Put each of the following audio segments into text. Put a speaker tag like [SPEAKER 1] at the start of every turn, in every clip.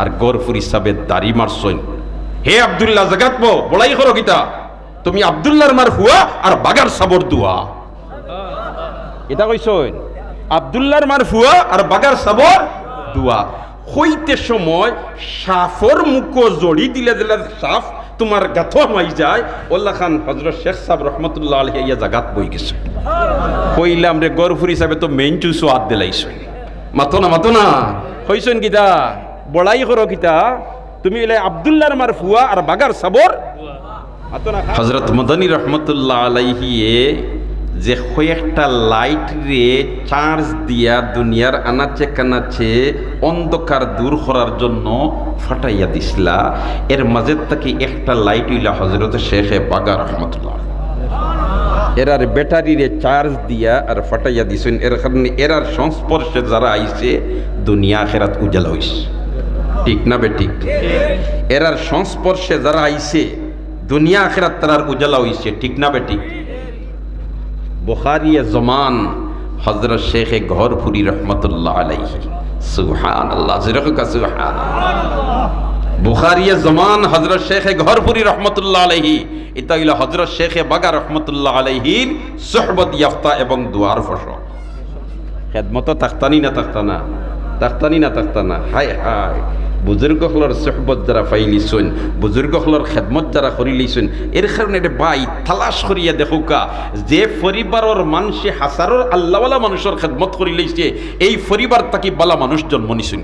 [SPEAKER 1] আর গরফুর হিসাবে দাড়ি মারছইন হে আব্দুল্লাহ জাগাত বলাই করো গীতা। তুমি আব্দুল্লাহর মার হুয়া আর বাগার সাবর দুয়া। এটা কইছইন আব্দুল্লাহর মার ফুয়া আর বাগার সাবর দুয়া। হইতে সময় সাফর মুখ জড়ি দিলে দিলে সাফ তোমার গাথ মাই যায়। ওল্লা খান হজরত শেখ সাহেব রহমতুল্লাহ আলহ ইয়া জাগাত বই গেছে। কইলাম রে, গরফুর হিসাবে তো মেইন চুসো আদ দিলাইছই মাতো না মাতো না। হইছইন গীতা। বড়াই করো গীতা তুমি এলে আব্দুল্লাহর মার ফুয়া আর বাগার সাবর। হজরত মদনী রহমতুল্লাহ আলাইহিয়ে যে কয়েকটা লাইট রে চার্জ দিয়া দুনিয়ার আনাচে কানাচে অন্ধকার দূর করার জন্য ফাটাইয়া দিছিলা। এর মাঝে থেকে একটা লাইট হইলা হজরত শেখে বাগা রহমতুল্লাহ। এরার ব্যাটারিরে চার্জ দিয়া আর ফাটাইয়া দিছেন। এর কারণে এরার সংস্পর্শে যারা আইছে, দুনিয়া খেরাত উজালা হইছে। ঠিক না বে ঠিক এরার সংস্পর্শে যারা আইছে, দুনিয়া আখেরাত তারার উজালা হইছে, ঠিক না বে ঠিক বুখারিয়া জমান হজরত শেখে ঘরপুরি রহমতুল্লাহ আলাইহি। সুবহান আল্লাহ সুবহান বুখারিয়া জমান হজরত শেখে ঘরপুরি রহমতুল্লাহ আলাইহি, এটা হইল হজরত শেখে বাগা রহমতুল্লাহ আলাইহির সোহবত ইয়াফতা এবং দুয়ার ফসল। খেদমত তাখতানি না তাখতানা তাখতানি না তাখতানা হায় হায়। বুজুর্গ হলর সোহবত যারা পাইলিছুন বুজুর্গ হলর খেদমত যারা করিলিছুন এর কারণে এটা বাই তালাশ করিয়া দেখুকা, যে পরিবারের মানুষে হাসারর আল্লাহওয়ালা মানুষের খেদমত করি লিছে, এই পরিবার তাকে বালা মানুষ জন্ম নিছুন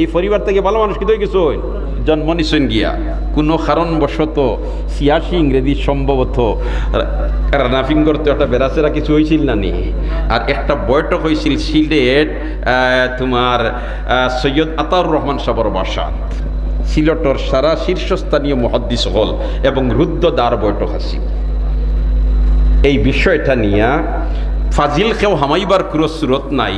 [SPEAKER 1] এই পরিবার থেকে ভালো মানুষ কিন্তু কিছু জন্ম নিছেন গিয়া। কোনো কারণবশত ছিয়াশি ইংরেজি সম্ভবত রানাফিঙ্গর তো একটা বেড়াচেরা কিছু হয়েছিল না নি। আর একটা বৈঠক হয়েছিল সিলেট তোমার সৈয়দ আতাউর রহমান সাবর বাসাত। সিলটর সারা শীর্ষস্থানীয় মহাদ্দিস হল এবং রুদ্রদ্বার বৈঠক আছে এই বিষয়টা নিয়া ফাজিল কেউ হামাইবার কোনো সুরত নাই।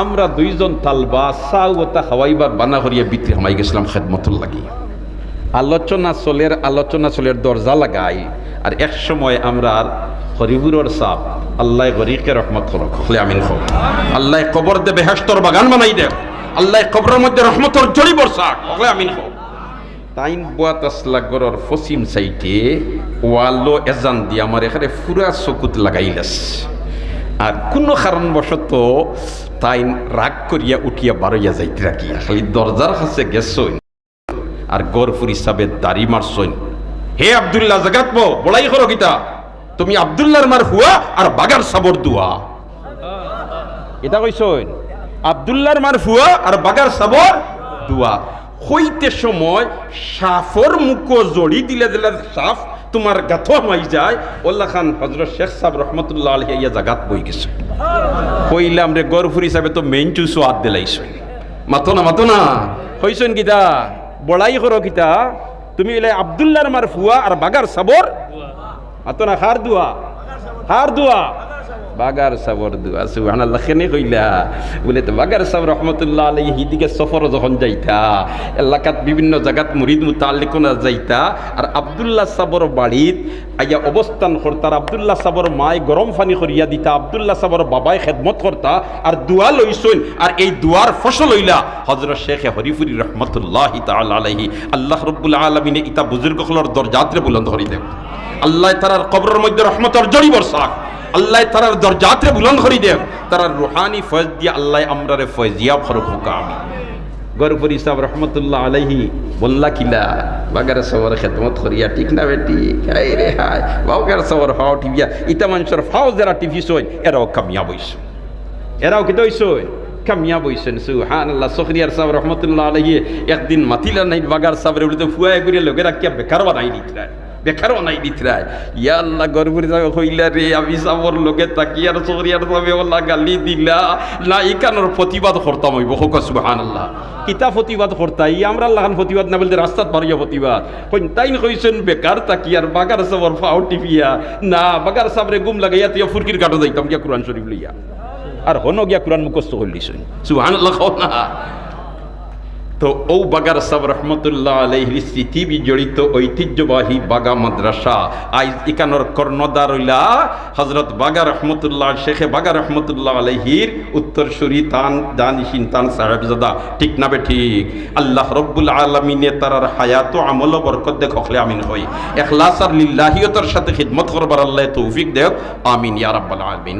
[SPEAKER 1] আমরা দুইজন তালবা সাউতা হাওয়াইবার বানা করিয়া বিক্রি হামাই গেছিলাম খেদমতুল লাগি। আলোচনা চলের আলোচনা চলের দরজা লাগাই আর এক সময় আমরা আর হরিবুরর সাপ আল্লাহ গরিকে রহমত করক, হলে আমিন হোক আল্লাহ কবর দে বেহেস্তর বাগান বানাই দে আল্লাহ কবরের মধ্যে রহমতর জড়ি বর্ষাক হলে আমিন হোক তাইন বুয়াত আসলা গরর পশ্চিম সাইডে ওয়ালো এজান দিয়ে আমার এখানে ফুরা চকুত লাগাইলাস আর কোনো কারণবশত তাইন রাগ করিয়া উঠিয়া বারইয়া যাইতে রাখিয়া খালি দরজার কাছে গেছইন আর গরফুর হিসাবে দাড়ি মারছইন। হে আব্দুল্লাহ জাগাত বলাই করো গীতা। তুমি আব্দুল্লাহর মার হুয়া আর বাগার সাবর দুয়া। এটা কইছইন, আব্দুল্লাহর মার ফুয়া আর বাগার সাবর দুয়া। হইতে সময় সাফর মুখ জড়ি দিলে দিলে সাফ তোমার গাথো মাই যায়, ওল্লা খান হজরত শেখ সাহেব রহমতুল্লাহ আলহ ইয়া জাগাত বই গেছে। কইলাম রে, গরফুর হিসাবে তো মেইন চুসো আদ দিলাইছ মাতো না মাতো না হইছেন গীতা বড়াই করো গীতা তুমি এলে আবদুল্লার মার ফুয়া আর বাগার সাবর? মাতো না হার দুয়া। হার দুয়া। বাগার সাবর দুয়া সুবহানাল্লাহ, খেনে কইলা, বলে তো বাগার সাব রহমতুল্লাহ আলাইহি হিদিকে সফর যখন যাইতা, এলাকাত বিভিন্ন জায়গাত মুরিদ মুতাল্লিকুনা যাইতা, আর আব্দুল্লাহ সাবর বাড়িত আইয়া অবস্থান করতার আব্দুল্লাহ সাবর মায় গরম পানি করিয়া দিতা, আব্দুল্লাহ সাবর বাবাই খেদমত করতা, আর দুয়া লইছইন আর এই দুয়ার ফসল হইলা হজরত শেখে হরিফুরি রহমতুল্লাহ আলাইহি, আল্লাহ রব্বুল আলামিনে ইতা বুজুর্গ হলর দরজাতরে বুলন্দ করি দেব আল্লাহ তারার কবরের মধ্যে রহমতর জড়ি বর্ষাক আল্লাহ তারার দরজাতরে বুলন্দ করি দেব তারার রুহানি ফয়েজ দিয়ে আল্লাহ আমরারে ফয়েজিয়া ফরক হুকা আমি গরপুরি সাহেব রহমতুল্লাহ আলাইহি বললা কিলা বাগার সবর খেদমত করিয়া, ঠিক না বেটি? হাই রে হাই বাগার সবর ফাও টিভিয়া ইতা মানুষের ফাও যারা টিভি সই এরাও কামিয়াব হইছে এরাও কি দইছ কামিয়াব হইছেন সুহান আল্লাহ সখরিয়ার সাহেব রহমতুল্লাহ আলাইহি একদিন মাতিলা নাই, বাগার সাহেবের উলিতে ফুয়ায় করিয়া লোকেরা কিয়া বেকার বানাই দিতরা বেকার বানাই দিতরা ইয়া আল্লাহ গরবুরি কইলা রে, আমি সাবর লোকে তাকিয়ার সখরিয়ার সাহেব আল্লাহ গালি দিলা। না ইকানোর প্রতিবাদ করতাম হইব, হোক সুহান আল্লাহ কিতা প্রতিবাদ করতাই? আমরা আল্লাহ প্রতিবাদ না বলতে রাস্তাত পারিয়া প্রতিবাদ। কইন তাইন কইছেন, বেকার তাকিয়ার বাগার সাবর ফাও টিপিয়া। না, বাগার সাবরে গুম লাগাইয়া তুই ফুরকির কাটো যাইতাম, গিয়া কোরআন শরীফ লইয়া। আর হন গিয়া কোরআন মুখস্থ করলিস খাও না। তো ও বাগার সাব রহমতুল্লাহ আলহির স্মৃতি জড়িত ঐতিহ্যবাহী বাগা মাদ্রাসা। আইজ ইকানোর কর্ণদারইলা হজরত বাগা রহমতুল্লাহ, শেখে বাগা রহমতুল্লাহ আলহির উত্তরসূরি তান দানিসিন তান সাহেবজাদা। ঠিক না বে ঠিক? আল্লাহ রব্বুল আলমিনে তারার হায়াত আমল বরকত দেখ হকলে আমিন হই। এখলাস আর লিল্লাহিয়তার সাথে খিদমত করবার আল্লাহ তৌফিক দেখ আমিন ইয়া রাব্বাল আলামিন।